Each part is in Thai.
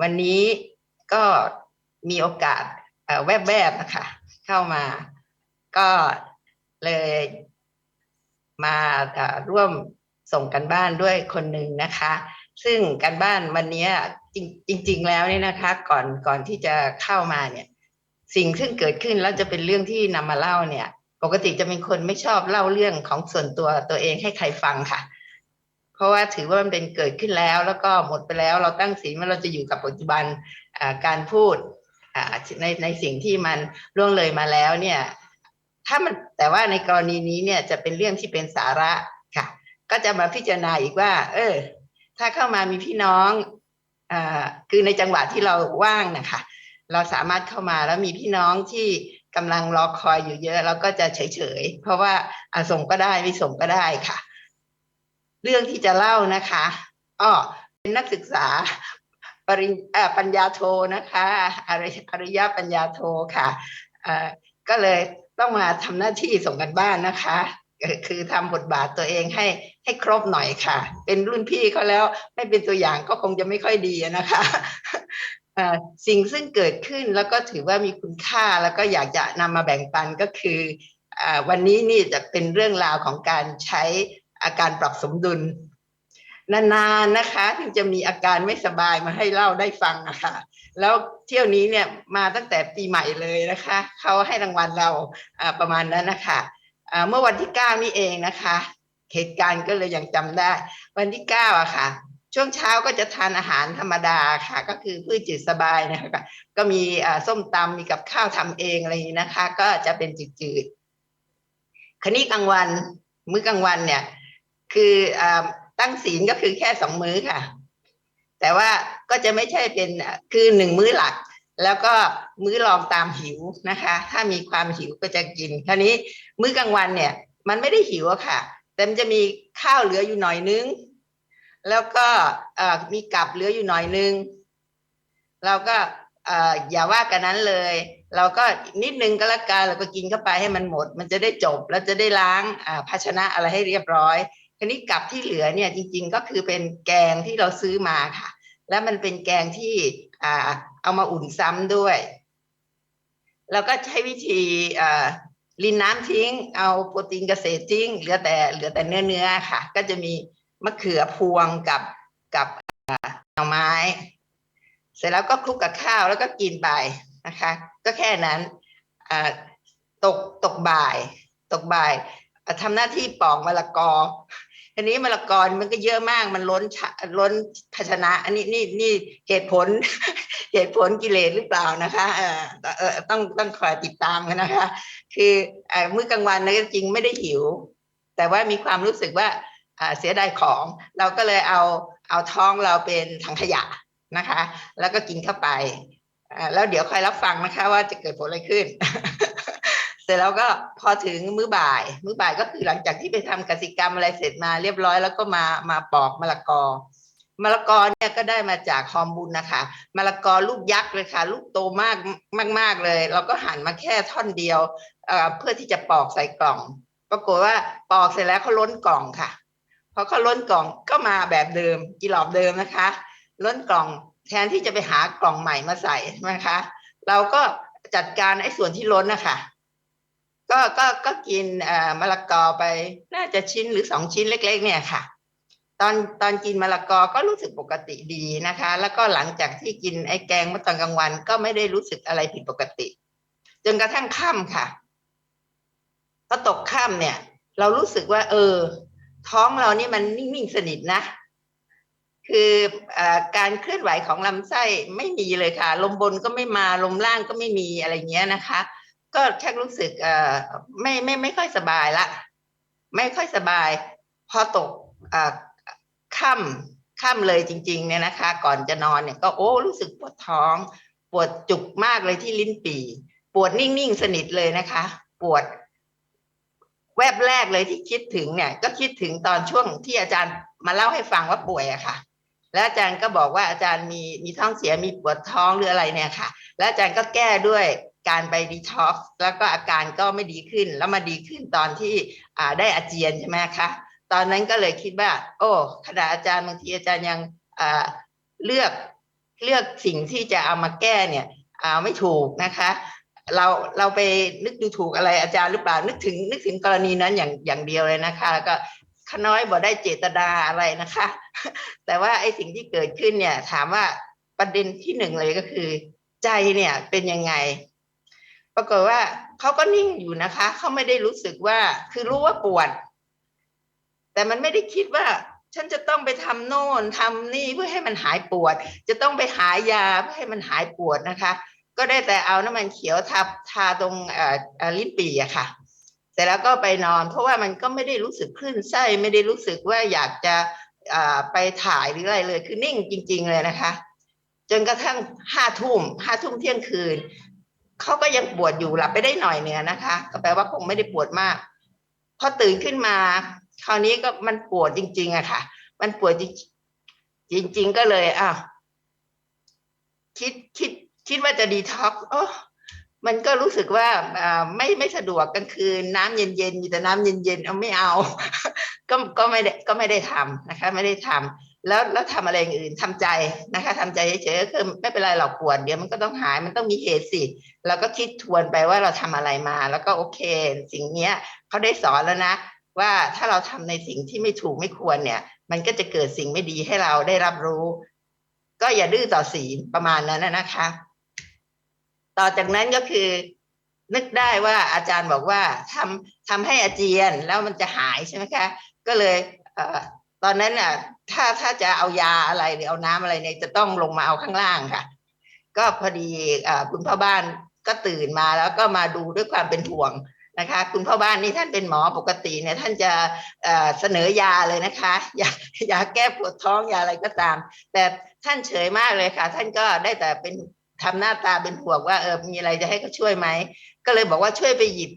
วันนี้ก็มีโอกาสแวบๆนะคะ เข้ามา ก็เลยมาร่วมส่งกันบ้านด้วยคนหนึ่งนะคะ ซึ่งการบ้านวันนี้จริง ๆ แล้วเนี่ยนะคะก่อนก่อนที่จะเข้ามาเนี่ยสิ่งซึ่งเกิดขึ้นแล้วจะเป็นเรื่องที่นำมาเล่าเนี่ย ปกติจะเป็นคนไม่ชอบเล่าเรื่องของส่วนตัวตัวเองให้ใครฟังค่ะ เพราะว่าถือว่ามันเป็นเกิดขึ้นแล้ว แล้วก็หมดไปแล้ว เราตั้งศีลว่าเราจะอยู่กับปัจจุบันการพูดในในสิ่งที่มันล่วงเลยมาแล้วเนี่ยถ้ามันแต่ว่าในกรณีนี้เนี่ยจะเป็นเรื่องที่เป็นสาระค่ะ ก็จะมาพิจารณาอีกว่า เออ ถ้าเข้ามามีพี่น้องอคือในจังหวะที่เราว่างนะคะเราสามารถเข้ามาแล้วมีพี่น้องที่กำลังรอคอยอยู่เยอะ เราก็จะเฉยๆเพราะว่าอาส่งก็ได้ไม่ส่งก็ได้ค่ะ เรื่องที่จะเล่านะคะอ้อเป็นนักศึกษาปริญปัญญาโทนะคะอริอริยปัญญาโทค่ะก็เลยต้องมาทำหน้าที่ส่งกันบ้านนะคะ คือทำบทบาทตัวเองให้ให้ครบหน่อยค่ะ เป็นรุ่นพี่เขาแล้วไม่เป็นตัวอย่างก็คงจะไม่ค่อยดีนะคะสิ่งซึ่งเกิดขึ้นแล้วก็ถือว่ามีคุณค่าแล้วก็อยากจะนำมาแบ่งปันก็คืออวันนี้นี่จะเป็นเรื่องราวของการใช้ อาการปรับสมดุล นานๆนะคะถึงจะมีอาการไม่สบายมาให้เล่าได้ฟังนะคะแล้วเที่ยวนี้เนี่ยมาตั้งแต่ปีใหม่เลยนะคะเขาให้รางวัลเราประมาณนั้นนะคะอ่าเมื่อวันที่เก้านี่เองนะคะ เหตุการณ์ก็เลยยังจำได้ วันที่เก้าอะค่ะช่วงเช้าก็จะทานอาหารธรรมดาค่ะ ก็คือพืชจืดสบายนะคะก็มีส้มตำมีกับข้าวทำเองอะไรอย่างนี้นะคะ ก็จะเป็นจืดๆคราวนี้กลางวันมื้อกลางวันเนี่ย คืออ่าตั้งศีลก็คือแค่สองมื้อค่ะ แต่ว่าก็จะไม่ใช่เป็นคือหนึ่งมื้อหลัก แล้วก็มื้อรองตามหิวนะคะ ถ้ามีความหิวก็จะกินคราวนี้มื้อกลางวันเนี่ย มันไม่ได้หิวอะค่ะ แต่มันจะมีข้าวเหลืออยู่หน่อยนึง แล้วก็อ่อมีกับเหลืออยู่หน่อยนึง เราก็อ่ออย่าว่ากันนั้นเลย เราก็นิดนึงก็แล้วกันเราก็กินเข้าไปให้มันหมด มันจะได้จบแล้วจะได้ล้างอ่าภาชนะอะไรให้เรียบร้อย ทีนี้กับที่เหลือเนี่ยจริงๆก็คือเป็นแกงที่เราซื้อมาค่ะ แล้วมันเป็นแกงที่อ่าเอามาอุ่นซ้ำด้วย แล้วก็ใช้วิธีอ่ารินน้ำทิ้ง เอาโปรตีนเกษตรทิ้งเหลือแต่เหลือแต่เนื้อเนื้อค่ะ ก็จะมีมะเขือพวงกับกับอ่าหน่อไม้ เสร็จแล้วก็คลุกกับข้าวแล้วก็กินไปนะคะ ก็แค่นั้นตกตกบ่าย ตกบ่ายทำหน้าที่ปอกมะละกอ ทีนี้มะละกอมันก็เยอะมากมันล้นชะล้นภาชนะ อันนี้นี่นี่เหตุผลเหตุผลกิเลสหรือเปล่านะคะเออเออต้องต้องคอยติดตามกันนะคะ คือเมื้อกลางวันนะจริงไม่ได้หิว แต่ว่ามีความรู้สึกว่าเสียดายของ เราก็เลยเอาเอาท้องเราเป็นถังขยะนะคะ แล้วก็กินเข้าไปแล้วเดี๋ยวคอยรับฟังนะคะ ว่าจะเกิดผลอะไรขึ้น เสร็จแล้วก็พอถึงมื้อบ่าย มื้อบ่ายก็คือหลังจากที่ไปทำกสิกรรมอะไรเสร็จมาเรียบร้อยแล้วก็มามาปอกมะละกอมะละกอเนี่ยก็ได้มาจากฮอมบุญนะคะมะละกอลูกยักษ์เลยค่ะ ลูกโตมากมาก ๆเลย เราก็หั่นมาแค่ท่อนเดียวเอ่อเพื่อที่จะปอกใส่กล่อง ปรากฏว่าปอกเสร็จแล้วเขาล้นกล่องค่ะพอเขาล้นกล่องก็มาแบบเดิมกีรอบเดิมนะคะ ล้นกล่องแทนที่จะไปหากล่องใหม่มาใส่นะคะ เราก็จัดการไอ้ส่วนที่ล้นนะคะ ก็ก็ก็กินมะละกอไปน่าจะชิ้นหรือสองชิ้นเล็ก ๆ เนี่ยค่ะ ตอนตอนกินมะละกอก็รู้สึกปกติดีนะคะ แล้วก็หลังจากที่กินไอ้แกงเมื่อตอนกลางวัน ก็ไม่ได้รู้สึกอะไรผิดปกติ จนกระทั่งค่ำค่ะพอตกค่ำเนี่ย เรารู้สึกว่า เออ ท้องเรานี่มันนิ่งๆสนิทนะ คือเออการเคลื่อนไหวของลำไส้ไม่มีเลยค่ะ ลมบนก็ไม่มาลมล่างก็ไม่มีอะไรเงี้ยนะคะ ก็แค่รู้สึกเอ่อไม่ไม่ไม่ค่อยสบายละ ไม่ค่อยสบาย พอตกเอ่อค่ำค่ำเลยจริง ๆ เนี่ยนะคะ ก่อนจะนอนเนี่ยก็โอ้รู้สึกปวดท้อง ปวดจุกมากเลยที่ลิ้นปี่ปวดนิ่งๆสนิทเลยนะคะ ปวดแวบแรกเลยที่คิดถึงเนี่ย ก็คิดถึงตอนช่วงที่อาจารย์มาเล่าให้ฟังว่าป่วยอะค่ะ แล้วอาจารย์ก็บอกว่าอาจารย์มีมีท้องเสียมีปวดท้องหรืออะไรเนี่ยค่ะ แล้วอาจารย์ก็แก้ด้วย การไปดีท็อกซ์แล้วก็อาการก็ไม่ดีขึ้น แล้วมาดีขึ้นตอนที่ได้อาเจียนใช่ไหมคะ ตอนนั้นก็เลยคิดว่า โอ้ขณะอาจารย์บางทีอาจารย์ยังเลือกเลือกสิ่งที่จะเอามาแก้เนี่ยเอาไม่ถูกนะคะเราเราไปนึกดูถูกอะไรอาจารย์หรือเปล่านึกถึงนึกถึงกรณีนั้นอย่างอย่างเดียวเลยนะคะ แล้วก็ขน้อยบอกได้เจตนาอะไรนะคะ แต่ว่าไอ้สิ่งที่เกิดขึ้นเนี่ยถามว่าประเด็นที่หนึ่งเลยก็คือ ใจเนี่ยเป็นยังไง ปรากฏว่าเขาก็นิ่งอยู่นะคะเขาไม่ได้รู้สึกว่า คือรู้ว่าปวด แต่มันไม่ได้คิดว่าฉันจะต้องไปทำโน่นทำนี่เพื่อให้มันหายปวด จะต้องไปหายาเพื่อให้มันหายปวดนะคะ ก็ได้แต่เอาน้ำมันเขียวทับทาตรงลิ้นปี่อะค่ะ เสร็จแล้วก็ไปนอน เพราะว่ามันก็ไม่ได้รู้สึกคลื่นไส้ไม่ได้รู้สึกว่าอยากจะไปถ่ายหรืออะไรเลย คือนิ่งจริง ๆ เลยนะคะ จนกระทั่งห้าทุ่มห้าทุ่มเที่ยงคืน เขาก็ยังปวดอยู่หลับไปได้หน่อยเนื้อนะคะ ก็แปลว่าคงไม่ได้ปวดมาก พอตื่นขึ้นมา คราวนี้ก็มันปวดจริง ๆอะค่ะ มันปวดจริงจริงๆก็เลยอ้าวคิดคิดคิดว่าจะดีท็อกโอ้มันก็รู้สึกว่าไม่ไม่สะดวกกลางคืนน้ำเย็นๆมีแต่น้ำเย็นๆเอาไม่เอา ก็ก็ไม่ได้ก็ไม่ได้ทำนะคะ ไม่ได้ทำ แล้วแล้วทำอะไรอย่างอื่นทำใจนะคะทำใจเฉยๆก็คือไม่เป็นไรหรอกปวดเดี๋ยวมันก็ต้องหายมันต้องมีเหตุสิเราก็คิดทวนไปว่าเราทำอะไรมา แล้วก็โอเค สิ่งเนี้ยเขาได้สอนแล้วนะ ว่าถ้าเราทำในสิ่งที่ไม่ถูกไม่ควรเนี่ย มันก็จะเกิดสิ่งไม่ดีให้เราได้รับรู้ ก็อย่าดื้อต่อศีลประมาณนั้นนะคะ ต่อจากนั้นก็คือ นึกได้ว่าอาจารย์บอกว่าทำทำให้อาเจียนแล้วมันจะหายใช่ไหมคะ ก็เลยเตอนนั้นน่ะ ถ้าถ้าจะเอายาอะไรหรือเอาน้ำอะไรเนี่ยจะต้องลงมาเอาข้างล่างค่ะ ก็พอดีคุณพ่อบ้านก็ตื่นมาแล้วก็มาดูด้วยความเป็นห่วงนะคะ คุณพ่อบ้านนี่ท่านเป็นหมอปกติเนี่ยท่านจะเอ่อเสนอยาเลยนะคะยายาแก้ปวดท้องยาอะไรก็ตาม แต่ท่านเฉยมากเลยค่ะ ท่านก็ได้แต่เป็นทำหน้าตาเป็นห่วงว่าเออมีอะไรจะให้เขาช่วยไหมก็เลยบอกว่าช่วยไปหยิบ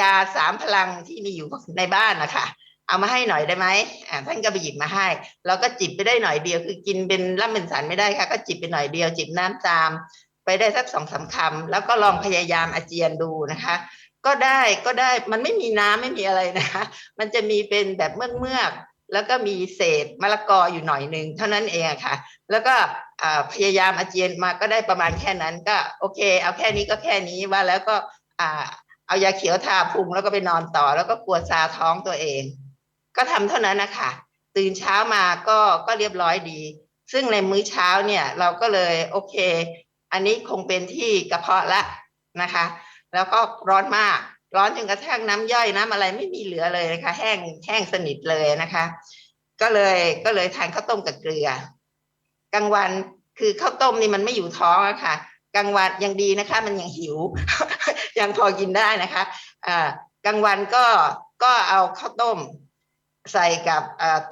ยาสามพลังที่มีอยู่ในบ้านนะคะ เอามาให้หน่อยได้ไหมอ่าท่านก็ไปหยิบมาให้ เราก็จิบไปได้หน่อยเดียว คือกินเป็นร่ำเป็นสันไม่ได้ค่ะ ก็จิบไปหน่อยเดียว จิบน้ำตาม ไปได้สักสองสามคำแล้วก็ลองพยายามอาเจียนดูนะคะ ก็ได้ก็ได้มันไม่มีน้ำไม่มีอะไรนะคะ มันจะมีเป็นแบบเมือกเมือกแล้วก็มีเศษมะละกออยู่หน่อยหนึ่งเท่านั้นเองค่ะ แล้วก็พยายามอาเจียนมาก็ได้ประมาณแค่นั้นก็โอเค เอาแค่นี้ก็แค่นี้ว่าแล้วก็เอายาเขียวทาพุงแล้วก็ไปนอนต่อ แล้วก็ปวดซาท้องตัวเอง ก็ทำเท่านั้นนะคะตื่นเช้ามาก็ก็เรียบร้อยดี ซึ่งในมื้อเช้าเนี่ยเราก็เลยโอเค อันนี้คงเป็นที่กระเพาะละนะคะ แล้วก็ร้อนมากร้อนจนกระทั่งน้ำย่อยน้ำอะไรไม่มีเหลือเลยนะคะ แห้งแห้งสนิทเลยนะคะ ก็เลยก็เลยทานข้าวต้มกับเกลือกลางวันคือข้าวต้มนี่มันไม่อยู่ท้องอะค่ะกลางวันยังดีนะคะ มันยังหิว ยังพอกินได้นะคะอ่ากลางวันก็ก็เอาข้าวต้ม ใส่กับ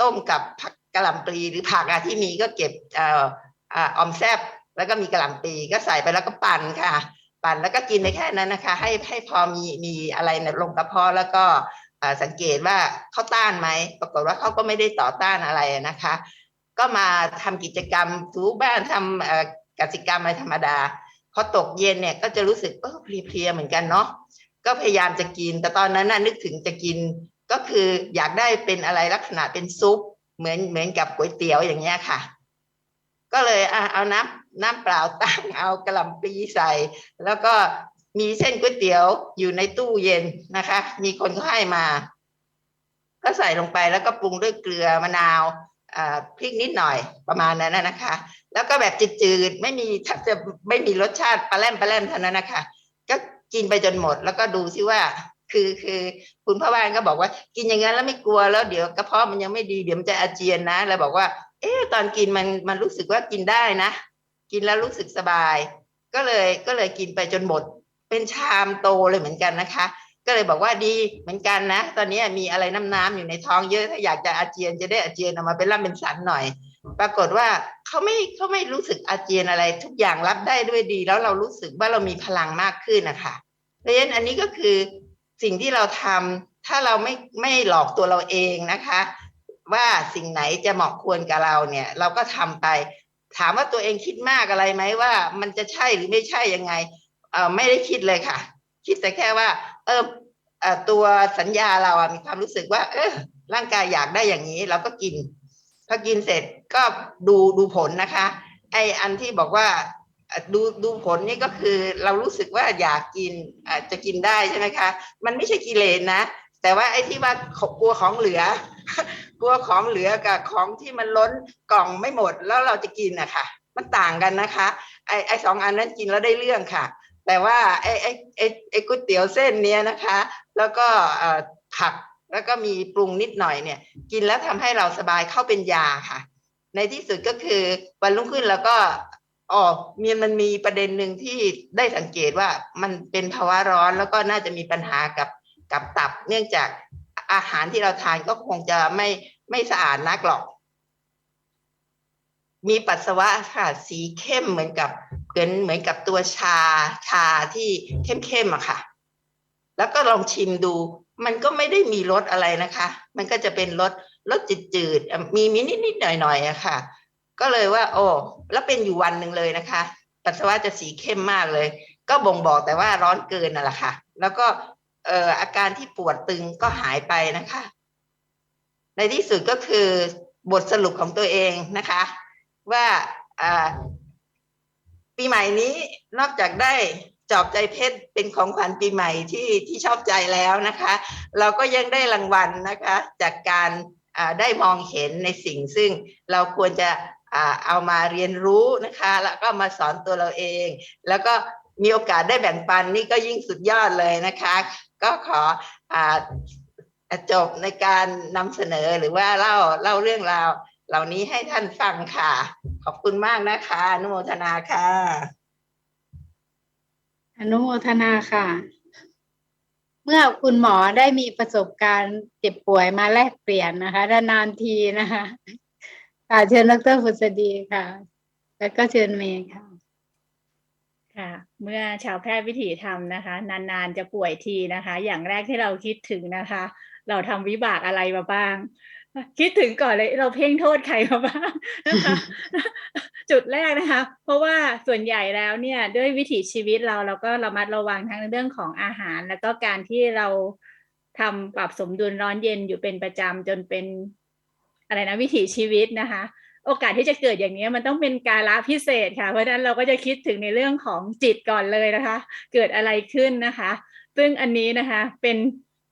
ต้มกับผักกะหล่ำปลีหรือผักอะที่มีก็เก็บออมแซบแล้วก็มีกะหล่ำปลีก็ใส่ไปแล้วก็ปั่นค่ะ ปั่นแล้วก็กินไปแค่นั้นนะคะ ให้ให้พอมีมีอะไรลงกระเพาะแล้วก็สังเกตว่าเขาต้านไหมปรากฏว่าเขาก็ไม่ได้ต่อต้านอะไรนะคะ ก็มาทำกิจกรรมถูบ้านทำกสิกรรมอะไรธรรมดาพอตกเย็นเนี่ยก็จะรู้สึกเออเพลียๆเหมือนกันเนาะก็พยายามจะกิน แต่ตอนนั้นน่ะนึกถึงจะกิน ก็คืออยากได้เป็นอะไรลักษณะเป็นซุป เหมือนเหมือนกับก๋วยเตี๋ยวอย่างเงี้ยค่ะ ก็เลยเอาน้ำน้ำเปล่าตั้งเอากระหล่ำปีใส่ แล้วก็มีเส้นก๋วยเตี๋ยวอยู่ในตู้เย็นนะคะ มีคนเขาให้มา ก็ใส่ลงไปแล้วก็ปรุงด้วยเกลือมะนาวพริกนิดหน่อยประมาณนั้นนะคะ แล้วก็แบบจืดๆไม่มีแทบจะไม่มีรสชาติปลาแรมปลาแรมเท่านั้นนะคะ ก็กินไปจนหมด แล้วก็ดูซิว่า คือคือคุณพ่อบ้านก็บอกว่ากินอย่างนั้นแล้วไม่กลัวแล้วเดี๋ยวกระเพาะมันยังไม่ดีเดี๋ยวมันจะอาเจียนนะแล้วบอกว่า เอ๊ะตอนกินมันมันรู้สึกว่ากินได้นะ กินแล้วรู้สึกสบาย ก็เลยก็เลยกินไปจนหมด เป็นชามโตเลยเหมือนกันนะคะ ก็เลยบอกว่าดีเหมือนกันนะ ตอนนี้มีอะไรน้ำน้ำๆอยู่ในท้องเยอะถ้าอยากจะอาเจียนจะได้อาเจียนออกมาเป็นร่ำเป็นสันหน่อย ปรากฏว่าเขาไม่เขาไม่รู้สึกอาเจียนอะไร ทุกอย่างรับได้ด้วยดี แล้วเรารู้สึกว่าเรามีพลังมากขึ้นนะคะเพราะฉะนั้นอันนี้ก็คือ สิ่งที่เราทำถ้าเราไม่ไม่หลอกตัวเราเองนะคะ ว่าสิ่งไหนจะเหมาะควรกับเราเนี่ย เราก็ทำไป ถามว่าตัวเองคิดมากอะไรไหมว่า มันจะใช่หรือไม่ใช่ยังไงเออไม่ได้คิดเลยค่ะ คิดแต่แค่ว่า เออเออตัวสัญญาเราอะมีความรู้สึกว่า เออร่างกายอยากได้อย่างนี้ เราก็กินพอกินเสร็จก็ดูดูผลนะคะ ไออันที่บอกว่า ดูดูผลนี่ก็คือเรารู้สึกว่าอยากกินอาจจะกินได้ใช่ไหมคะ มันไม่ใช่กิเลสนะ แต่ว่าไอ้ที่ว่ากลัวของเหลือกลัวของเหลือกับของที่มันล้นกล่องไม่หมดแล้วเราจะกินนะคะมันต่างกันนะคะ ไอ้ไอ้สองอันนั้นกินแล้วได้เรื่องค่ะ แต่ว่าไอ้ไอ้ไอ้ไอ้ก๋วยเตี๋ยวเส้นเนี้ยนะคะ แล้วก็ผักแล้วก็มีปรุงนิดหน่อยเนี่ย กินแล้วทำให้เราสบายเข้าเป็นยาค่ะ ในที่สุดก็คือวันรุ่งขึ้นแล้วก็ อ๋อมีมันมีประเด็นหนึ่งที่ได้สังเกตว่ามันเป็นภาวะร้อนแล้วก็น่าจะมีปัญหากับกับตับ เนื่องจากอาหารที่เราทานก็คงจะไม่ไม่สะอาดนักหรอก มีปัสสาวะค่ะสีเข้มเหมือนกับเหมือนเหมือนกับตัวชาชาที่เข้มๆอะค่ะ แล้วก็ลองชิมดู มันก็ไม่ได้มีรสอะไรนะคะ มันก็จะเป็นรสรสจืดๆมีมีนิดๆหน่อยๆอะค่ะ ก็เลยว่า โอ้แล้วเป็นอยู่วันหนึ่งเลยนะคะ ปัสสาวะจะสีเข้มมากเลย ก็บ่งบอกแต่ว่าร้อนเกินน่ะแหละค่ะ แล้วก็เอ่ออาการที่ปวดตึงก็หายไปนะคะ ในที่สุดก็คือบทสรุปของตัวเองนะคะ ว่าอ่าปีใหม่นี้นอกจากได้จอบใจเพชรเป็นของขวัญปีใหม่ที่ที่ชอบใจแล้วนะคะ เราก็ยังได้รางวัลนะคะ จากการได้มองเห็นในสิ่งซึ่งเราควรจะ เอามาเรียนรู้นะคะ แล้วก็มาสอนตัวเราเอง แล้วก็มีโอกาสได้แบ่งปันนี่ก็ยิ่งสุดยอดเลยนะคะ ก็ขออจบในการนำเสนอหรือว่าเล่าเล่าเรื่องราวเหล่านี้ให้ท่านฟังค่ะ ขอบคุณมากนะคะอนุโมทนาค่ะอนุโมทนาค่ะ เมื่อคุณหมอได้มีประสบการณ์เจ็บป่วยมาแลกเปลี่ยนนะคะนานทีนะคะ ค่ะเชิญดรฟุษดีค่ะ แล้วก็เชิญเมย์ค่ะค่ะ เมื่อชาวแพทย์วิถีธรรมนะคะ นานๆจะป่วยทีนะคะ อย่างแรกที่เราคิดถึงนะคะ เราทำวิบากอะไรมาบ้าง คิดถึงก่อนเลยเราเพ่งโทษใครมาบ้างนะคะจุดแรกนะคะ เพราะว่าส่วนใหญ่แล้วเนี่ยด้วยวิถีชีวิตเราเราก็ระมัดระวังทั้งเรื่องของอาหาร แล้วก็การที่เราทำปรับสมดุลร้อนเย็นอยู่เป็นประจำจนเป็น อะไรนะวิถีชีวิตนะคะ โอกาสที่จะเกิดอย่างนี้มันต้องเป็นกาลพิเศษค่ะ เพราะฉะนั้นเราก็จะคิดถึงในเรื่องของจิตก่อนเลยนะคะ เกิดอะไรขึ้นนะคะ ซึ่งอันนี้นะคะเป็น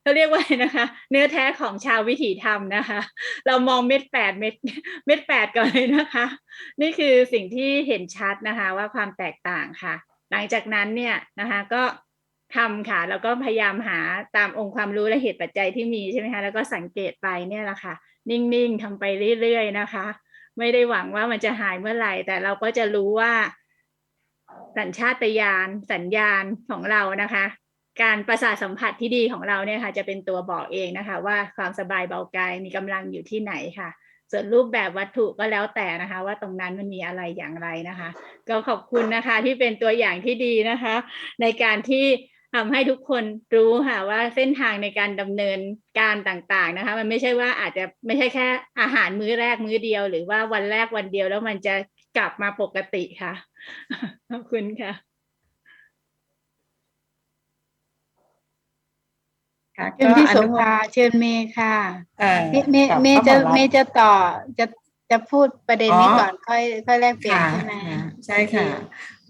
เขาเรียกว่านะคะ เนื้อแท้ของชาววิถีธรรมนะคะ เรามองเม็ดแปดเม็ดเม็ดแปดก่อนเลยนะคะ นี่คือสิ่งที่เห็นชัดนะคะว่าความแตกต่างค่ะ หลังจากนั้นเนี่ยนะคะก็ทำค่ะแล้วก็พยายามหาตามองค์ความรู้และเหตุปัจจัยที่มีใช่ไหมคะแล้วก็สังเกตไปเนี่ยแหละค่ะ นิ่งๆทำไปเรื่อยๆนะคะ ไม่ได้หวังว่ามันจะหายเมื่อไหร่ แต่เราก็จะรู้ว่าสัญชาตญาณสัญญาณของเรานะคะ การประสาทสัมผัสที่ดีของเราเนี่ยค่ะ จะเป็นตัวบอกเองนะคะ ว่าความสบายเบากายมีกำลังอยู่ที่ไหนค่ะ ส่วนรูปแบบวัตถุก็แล้วแต่นะคะ ว่าตรงนั้นมันมีอะไรอย่างไรนะคะ ก็ขอบคุณนะคะที่เป็นตัวอย่างที่ดีนะคะ ในการที่ ทำให้ทุกคนรู้ค่ะว่าเส้นทางในการดำเนินการต่างๆนะคะ มันไม่ใช่ว่าอาจจะไม่ใช่แค่อาหารมื้อแรกมื้อเดียว หรือว่าวันแรกวันเดียวแล้วมันจะกลับมาปกติค่ะ ขอบคุณค่ะค่ะเชิญพี่อโสนุโมภาเชิญเมย์ค่ะเอ่อเมย์เมย์กับเมย์พจะระหอรัฐเมย์จะต่อจะจะพูดประเด็นนี้อ๋อก่อนค่อยค่อยแลกเปลี่ยนค่ะใช่ไหมค่ะใช่ค่ะ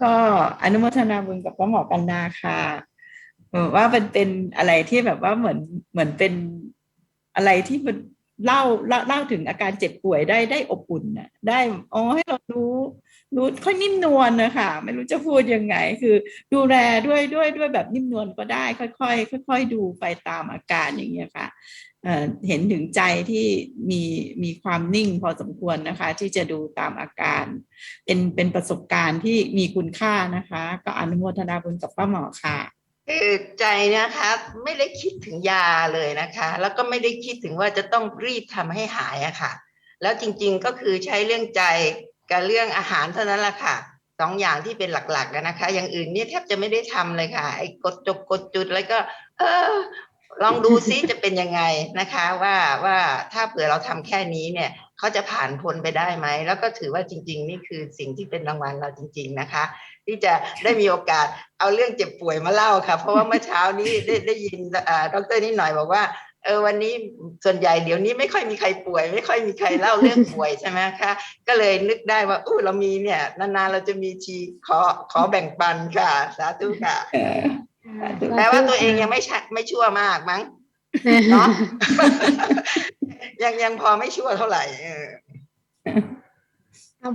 ก็อนุโมทนาบุญกับป้าหมอกันนาค่ะ ว่าเป็นเป็นอะไรที่แบบว่าเหมือนเหมือนเป็นอะไรที่มันเล่าเล่าเล่าถึงอาการเจ็บป่วยได้ได้อบอุ่นน่ะได้อ๋อให้เรารู้รู้ค่อยนิ่มนวลนะคะไม่รู้จะพูดยังไง คือดูแลด้วยด้วยด้วยแบบนิ่มนวลก็ได้ ค่อย ๆ ค่อย ๆ ดูไปตามอาการอย่างเงี้ยค่ะเห็นถึงใจที่มีมีความนิ่งพอสมควรนะคะ ที่จะดูตามอาการ เป็นเป็นประสบการณ์ที่มีคุณค่านะคะ ก็อนุโมทนาบุญกับป้าหมอค่ะ คือใจนะคะไม่ได้คิดถึงยาเลยนะคะ แล้วก็ไม่ได้คิดถึงว่าจะต้องรีบทำให้หายอะค่ะ แล้วจริงๆก็คือใช้เรื่องใจกับเรื่องอาหารเท่านั้นแหละค่ะสองอย่างที่เป็นหลักๆนะคะ อย่างอื่นเนี่ยแทบจะไม่ได้ทำเลยค่ะ ไอ้กดจกกดจุดอะไรก็ เออ ลองดูซิจะเป็นยังไงนะคะ ว่าว่าถ้าเผื่อเราทำแค่นี้เนี่ย เขาจะผ่านพ้นไปได้ไหม แล้วก็ถือว่าจริง ๆ นี่คือสิ่งที่เป็นรางวัลเราจริง ๆนะคะ ที่จะได้มีโอกาสเอาเรื่องเจ็บป่วยมาเล่าค่ะ เพราะว่าเมื่อเช้านี้ได้ได้ยินอ่าดรนิดหน่อยบอกว่าเออวันนี้ส่วนใหญ่เดี๋ยวนี้ไม่ค่อยมีใครป่วย ไม่ค่อยมีใครเล่าเรื่องป่วยใช่ไหมคะก็เลยนึกได้ว่าอู้เรามีเนี่ยนานๆเราจะมีชีขอขอแบ่งปันค่ะ สาธุค่ะเออแปลว่าตัวเองยังไม่ใช่ไม่ชั่วมากมั้งเนาะ ยังยังพอไม่ชั่วเท่าไหร่เออ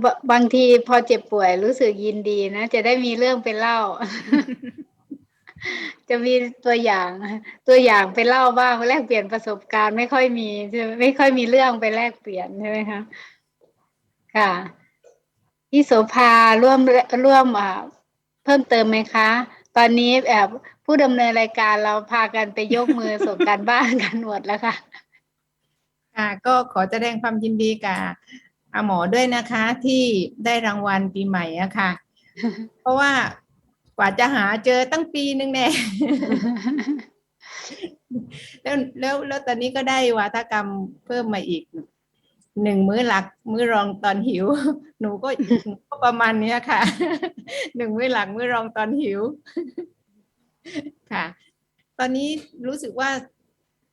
บบางทีพอเจ็บป่วยรู้สึกยินดีนะ จะได้มีเรื่องไปเล่า จะมีตัวอย่างตัวอย่างไปเล่าบ้างแลกเปลี่ยนประสบการณ์ไม่ค่อยมีไมไม่ค่อยมีเรื่องไปแลกเปลี่ยนใช่ไหมคะค่ะพี่โสภาร่วมร่วมอ่าเพิ่มเติมไหมคะ ตอนนี้แอบผู้ดำเนินรายการเราพากันไปยกมือส่งการบ้านกันหมดแล้วค่ะ ค่ะก็ขอแสดงความยินดีกับอาหมอด้วยนะคะ ที่ได้รางวัลปีใหม่อะค่ะ เพราะว่ากว่าจะหาเจอตั้งปีนึงแน่ แล้วแล้วแล้วตอนนี้ก็ได้วาทกรรมเพิ่มมาอีกหนึ่งมื้อหลัก มื้อรองตอนหิว หนูก็หนูก็ประมาณเนี้ยค่ะหนึ่งมื้อหลักมื้อรองตอนหิว ค่ะ ตอนนี้รู้สึกว่า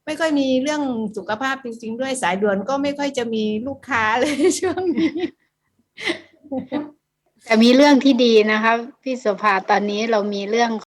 ไม่ค่อยมีเรื่องสุขภาพจริง ๆ ด้วยสายด่วนก็ไม่ค่อยจะมีลูกค้าเลยช่วงนี้ แต่มีเรื่องที่ดีนะคะพี่สภาตอนนี้เรามีเรื่อง